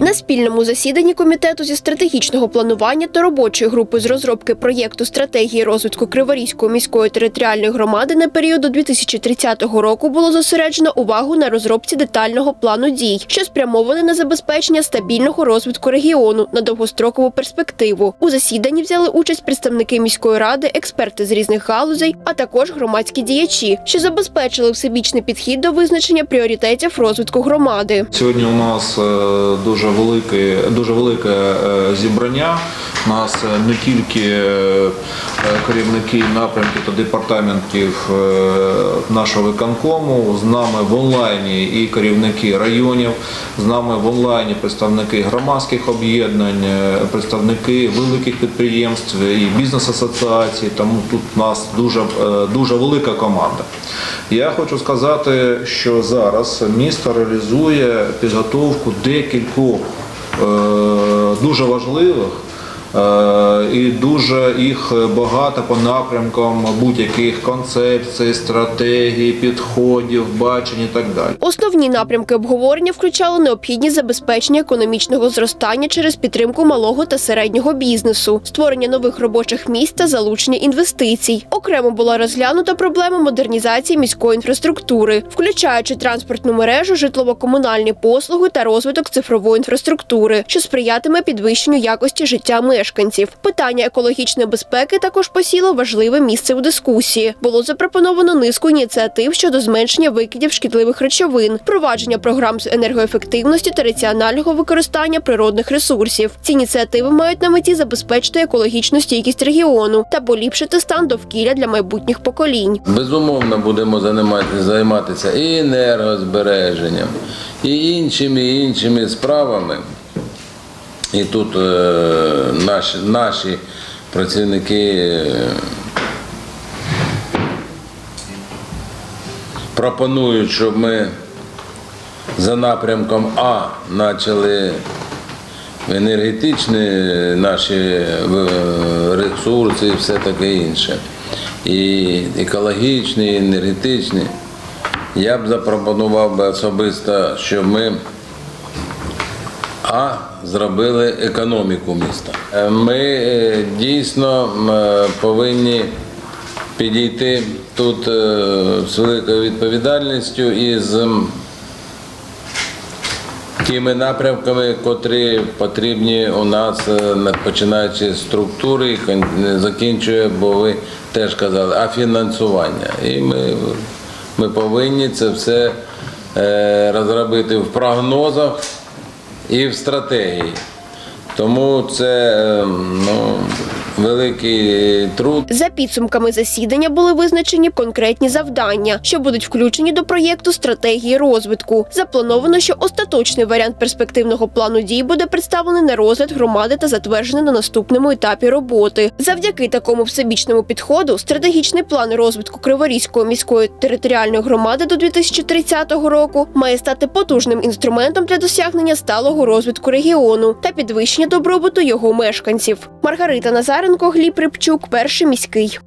На спільному засіданні комітету зі стратегічного планування та робочої групи з розробки проєкту стратегії розвитку Криворізької міської територіальної громади на період до 2030 року було зосереджено увагу на розробці детального плану дій, що спрямований на забезпечення стабільного розвитку регіону на довгострокову перспективу. У засіданні взяли участь представники міської ради, експерти з різних галузей, а також громадські діячі, що забезпечили всебічний підхід до визначення пріоритетів розвитку громади. Сьогодні у нас е, дуже велике, дуже велике е, зібрання. У нас е, не тільки е, керівники напрямків та департаментів е, нашого виконкому, з нами в онлайні і керівники районів, з нами в онлайні представники громадських об'єднань, е, представники великих підприємств і бізнес-асоціацій. Тому тут у нас дуже, е, дуже велика команда. Я хочу сказати, що зараз місто реалізує підготовку декількох е, дуже важливих е, і дуже їх багато по напрямкам будь-яких концепцій, стратегій, підходів, бачень і так далі. Основні напрямки обговорення включали необхідність забезпечення економічного зростання через підтримку малого та середнього бізнесу, створення нових робочих місць та залучення інвестицій. Окремо була розглянута проблема модернізації міської інфраструктури, включаючи транспортну мережу, житлово-комунальні послуги та розвиток цифрової інфраструктури, що сприятиме підвищенню якості життя мешканців. Питання екологічної безпеки також посіло важливе місце у дискусії. Було запропоновано низку ініціатив щодо зменшення викидів шкідливих речовин, впровадження програм з енергоефективності та раціонального використання природних ресурсів. Ці ініціативи мають на меті забезпечити екологічну стійкість регіону та поліпшити стан довкілля для майбутніх поколінь. Безумовно, будемо займатися і енергозбереженням, і іншими і іншими справами. І тут е, наші, наші працівники е, пропонують, щоб ми за напрямком А почали енергетичні наші е, ресурси і все таке інше. І екологічні, і енергетичні. Я б запропонував би особисто, щоб ми а зробили економіку міста. Е, Ми е, дійсно е, повинні підійти тут з великою відповідальністю і з тими напрямками, котрі потрібні у нас, починаючи з структури закінчує, бо ви теж казали, а фінансування. І ми, ми повинні це все розробити в прогнозах і в стратегії. Тому це е, ну, великий труд. За підсумками засідання були визначені конкретні завдання, що будуть включені до проєкту стратегії розвитку. Заплановано, що остаточний варіант перспективного плану дій буде представлений на розгляд громади та затверджений на наступному етапі роботи. Завдяки такому всебічному підходу, стратегічний план розвитку Криворізької міської територіальної громади до 2030 року має стати потужним інструментом для досягнення сталого розвитку регіону та підвищення добробуту його мешканців. Маргарита Назаренко, Гліб Рибчук, перший міський.